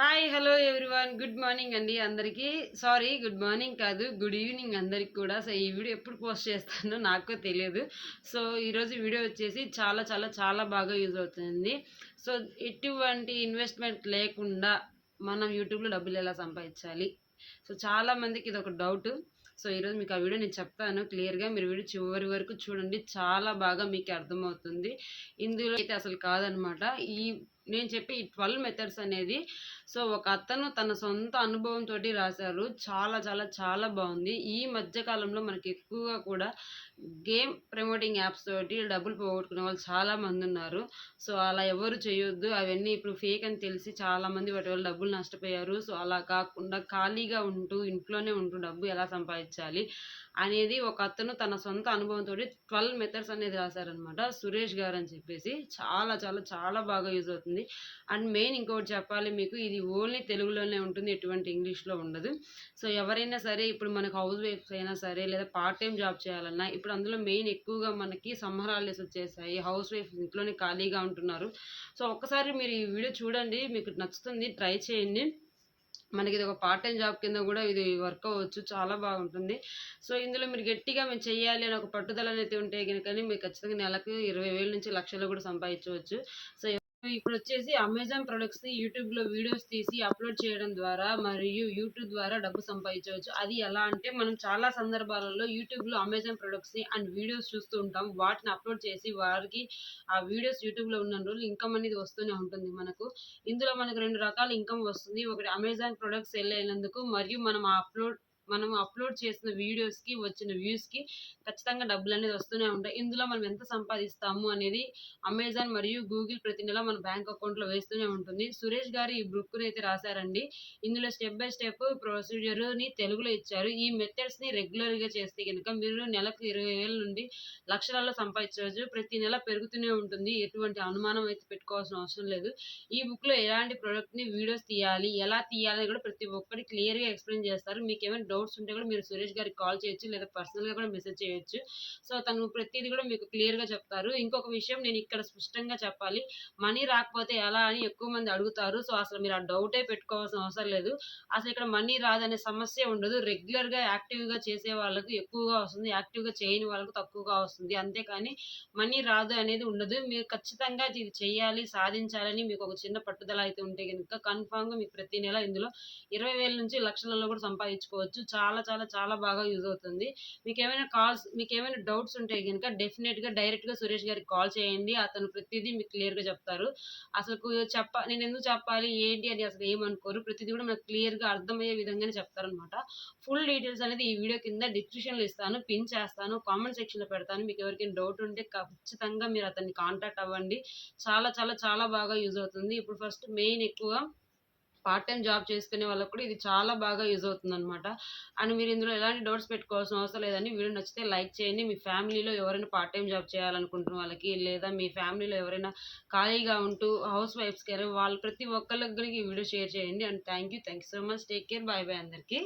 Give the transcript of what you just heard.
Hi hello everyone. Good morning అండి అందరికీ. Sorry good morning కాదు గుడ్ ఈవినింగ్ అందరికి కూడా. సో ఈ వీడియో ఎప్పుడు పోస్ట్ చేస్తానో నాకు తెలియదు. సో ఈరోజు వీడియో వచ్చేసి చాలా చాలా చాలా బాగా యూజ్ అవుతుంది. సో ఎటువంటి ఇన్వెస్ట్మెంట్ లేకుండా మనం యూట్యూబ్లో డబ్బులు ఎలా సంపాదించాలి? సో చాలామందికి ఇది ఒక డౌట్. సో ఈరోజు మీకు ఆ వీడియో నేను చెప్తాను. క్లియర్గా మీరు వీడియో చివరి వరకు చూడండి. చాలా బాగా మీకు అర్థమవుతుంది. ఇందులో అయితే అసలు కాదనమాట. ఈ నేను చెప్పి ఈ ట్వెల్వ్ మెథడ్స్ అనేది సో ఒక అతను తన సొంత అనుభవంతో రాశారు. చాలా చాలా చాలా బాగుంది. ఈ మధ్య కాలంలో మనకి ఎక్కువగా కూడా గేమ్ ప్రమోటింగ్ యాప్స్ తోటి డబ్బులు పోగొట్టుకునే వాళ్ళు చాలా మంది ఉన్నారు. సో అలా ఎవరు చేయొద్దు. అవన్నీ ఇప్పుడు ఫేక్ అని తెలిసి చాలా మంది వాటి వల్ల డబ్బులు నష్టపోయారు. సో అలా కాకుండా ఖాళీగా ఉంటూ ఇంట్లోనే ఉంటూ డబ్బు ఎలా సంపాదించాలి అనేది ఒక అతను తన సొంత అనుభవంతో ట్వెల్వ్ మెథడ్స్ అనేది రాశారనమాట సురేష్ గారు అని చెప్పేసి. చాలా చాలా చాలా బాగా యూజ్ అవుతుంది. అండ్ మెయిన్ ఇంకోటి చెప్పాలి మీకు ఇది ఓన్లీ తెలుగులోనే ఉంటుంది ఎటువంటి ఇంగ్లీష్లో ఉండదు. సో ఎవరైనా సరే ఇప్పుడు మనకు హౌస్ వైఫ్స్ అయినా సరే లేదా పార్ట్ టైం జాబ్ చేయాలన్నా ఇప్పుడు అందులో మెయిన్ ఎక్కువగా మనకి సమ్మర్ హాలిడేస్ వచ్చేసాయి. హౌస్ వైఫ్ ఇంట్లోనే ఖాళీగా ఉంటున్నారు. సో ఒక్కసారి మీరు ఈ వీడియో చూడండి మీకు నచ్చుతుంది ట్రై చేయండి. మనకి ఇది ఒక పార్ట్ టైం జాబ్ కింద కూడా ఇది వర్క్ అవ్వచ్చు చాలా బాగుంటుంది. సో ఇందులో మీరు గట్టిగా మేము చేయాలి అని ఒక పట్టుదల అనేది ఉంటే కనుక మీరు ఖచ్చితంగా నెలకు ఇరవై వేల నుంచి లక్షలు కూడా సంపాదించవచ్చు. సో ఇప్పుడు వచ్చేసి అమెజాన్ ప్రొడక్ట్స్ని యూట్యూబ్లో వీడియోస్ తీసి అప్లోడ్ చేయడం ద్వారా మరియు యూట్యూబ్ ద్వారా డబ్బు సంపాదించవచ్చు. అది ఎలా అంటే మనం చాలా సందర్భాలలో యూట్యూబ్లో అమెజాన్ ప్రొడక్ట్స్ని అండ్ వీడియోస్ చూస్తూ ఉంటాం. వాటిని అప్లోడ్ చేసి వారికి ఆ వీడియోస్ యూట్యూబ్లో ఉన్న రోజులు ఇన్కమ్ అనేది వస్తూనే ఉంటుంది మనకు. ఇందులో మనకు రెండు రకాల ఇన్కమ్ వస్తుంది. ఒకటి అమెజాన్ ప్రొడక్ట్స్ సెల్ అయినందుకు మరియు మనం అప్లోడ్ మనం అప్లోడ్ చేసిన వీడియోస్కి వచ్చిన వ్యూస్కి ఖచ్చితంగా డబ్బులు అనేది వస్తూనే ఉంటాయి. ఇందులో మనం ఎంత సంపాదిస్తాము అనేది అమెజాన్ మరియు గూగుల్ ప్రతి నెల మన బ్యాంక్ అకౌంట్లో వేస్తూనే ఉంటుంది. సురేష్ గారు ఈ బుక్ని అయితే రాశారండి. ఇందులో స్టెప్ బై స్టెప్ ప్రొసీజర్ని తెలుగులో ఇచ్చారు. ఈ మెథడ్స్ని రెగ్యులర్గా చేస్తే కనుక మీరు నెలకు ఇరవై వేల నుండి లక్షలలో సంపాదించవచ్చు. ప్రతి నెల పెరుగుతూనే ఉంటుంది. ఎటువంటి అనుమానం అయితే పెట్టుకోవాల్సిన అవసరం లేదు. ఈ బుక్లో ఎలాంటి ప్రోడక్ట్ని వీడియోస్ తీయాలి ఎలా తీయాలి కూడా ప్రతి ఒక్కటి క్లియర్గా ఎక్స్ప్లెయిన్ చేస్తారు. మీకు ఏమైనా డౌట్స్ ఉంటే కూడా మీరు సురేష్ గారికి కాల్ చేయొచ్చు లేదా పర్సనల్గా కూడా మెసేజ్ చేయొచ్చు. సో తను ప్రతిదీ కూడా మీకు క్లియర్గా చెప్తారు. ఇంకొక విషయం నేను ఇక్కడ స్పష్టంగా చెప్పాలి. మనీ రాకపోతే ఎలా అని ఎక్కువ మంది అడుగుతారు. సో అసలు మీరు ఆ డౌటే పెట్టుకోవాల్సిన అవసరం లేదు. అసలు ఇక్కడ మనీ రాదనే సమస్య ఉండదు. రెగ్యులర్గా యాక్టివ్గా చేసే వాళ్ళకు ఎక్కువగా వస్తుంది. యాక్టివ్గా చేయని వాళ్ళకు తక్కువగా వస్తుంది. అంతేకాని మనీ రాదు అనేది ఉండదు. మీరు ఖచ్చితంగా ఇది చేయాలి సాధించాలని మీకు ఒక చిన్న పట్టుదల అయితే ఉంటే కనుక కన్ఫామ్గా మీకు ప్రతి నెల ఇందులో ఇరవై వేల నుంచి లక్షలలో కూడా సంపాదించుకోవచ్చు. చాలా చాలా చాలా బాగా యూజ్ అవుతుంది. మీకు ఏమైనా కాల్స్ మీకు ఏమైనా డౌట్స్ ఉంటే కనుక డెఫినెట్గా డైరెక్ట్గా సురేష్ గారికి కాల్ చేయండి. అతను ప్రతిదీ మీకు క్లియర్గా చెప్తారు. అసలు చెప్ప నేను ఎందుకు చెప్పాలి? ఏంటి అని అసలు ఏమనుకోరు. ప్రతిదీ కూడా మనకు క్లియర్గా అర్థమయ్యే విధంగానే చెప్తారనమాట ఫుల్ డీటెయిల్స్ అనేది ఈ వీడియో కింద డిస్క్రిప్షన్లో ఇస్తాను. పిన్ చేస్తాను. కామెంట్ సెక్షన్లో పెడతాను. మీకు ఎవరికైనా డౌట్ ఉంటే ఖచ్చితంగా మీరు అతన్ని కాంటాక్ట్ అవ్వండి. చాలా చాలా చాలా బాగా యూజ్ అవుతుంది. ఇప్పుడు ఫస్ట్ మెయిన్ ఎక్కువ పార్ట్ టైం జాబ్ చేసుకునే వాళ్ళకు కూడా ఇది చాలా బాగా యూజ్ అవుతుంది అనమాట అండ్ మీరు ఇందులో ఎలాంటి డౌట్స్ పెట్టుకోవాల్సిన అవసరం లేదని వీడియో నచ్చితే లైక్ చేయండి. మీ ఫ్యామిలీలో ఎవరైనా పార్ట్ టైం జాబ్ చేయాలనుకుంటున్న వాళ్ళకి లేదా మీ ఫ్యామిలీలో ఎవరైనా ఖాళీగా ఉంటూ హౌస్ వైఫ్స్కి వాళ్ళు ప్రతి ఒక్కరికి ఈ వీడియో షేర్ చేయండి. And thank you thank you so much take care bye bye అందరికీ.